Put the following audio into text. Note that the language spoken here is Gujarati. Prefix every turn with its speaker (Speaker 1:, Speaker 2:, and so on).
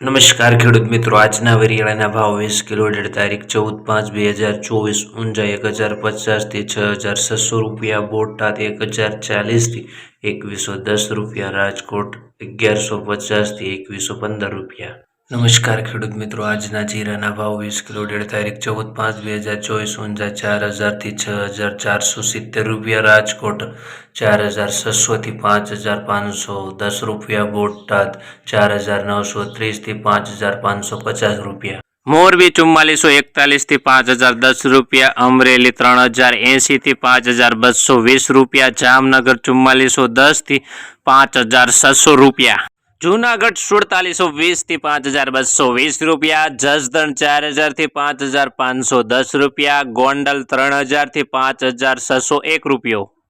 Speaker 1: નમસ્કાર ખેડૂત મિત્રો, આજના વરિયાળાના ભાવ વીસ કિલો દીઠ તારીખ ચૌદ પાંચ બે હજાર ચોવીસ ઊંઝા એક હજાર પચાસથી છ હજાર છસો રૂપિયા, બોટાદ એક હજાર ચાલીસથી એકવીસો દસ રૂપિયા, રાજકોટ અગિયારસો પચાસથી એકવીસો પંદર રૂપિયા. નમસ્કાર ખેડૂત મિત્રો, આજના જીરાના ભાવ વીસ કિલો ડેઢ તારીખ ચૌદ પાંચ બે હજાર ચોવીસ, ઊંઝા ચાર હજારથી છ હજાર ચારસો સિત્તેર રૂપિયા, રાજકોટ ચાર હજાર છસોથી પાંચ હજાર પાંચસો, દસ રૂપિયા, બોટાદ ચાર હજાર નવસો ત્રીસથી પાંચ હજાર પાંચસો પચાસ રૂપિયા. મોરબી ચુમ્માલીસો એકતાલીસથી પાંચ હજાર દસ રૂપિયા, અમરેલી ત્રણ હજાર એંશીથી પાંચ હજાર બસો વીસ રૂપિયા, જામનગર ચુમ્માલીસો દસથી પાંચ હજાર છસો રૂપિયા. જુનાગઢ સુડતાલીસો વીસથી પાંચ હજાર બસો વીસ રૂપિયા, જસદણ ચાર હજારથી પાંચ હજાર પાંચસો દસ રૂપિયા, ગોંડલ ત્રણ હજારથી પાંચ હજાર છસો એક રૂપિયો.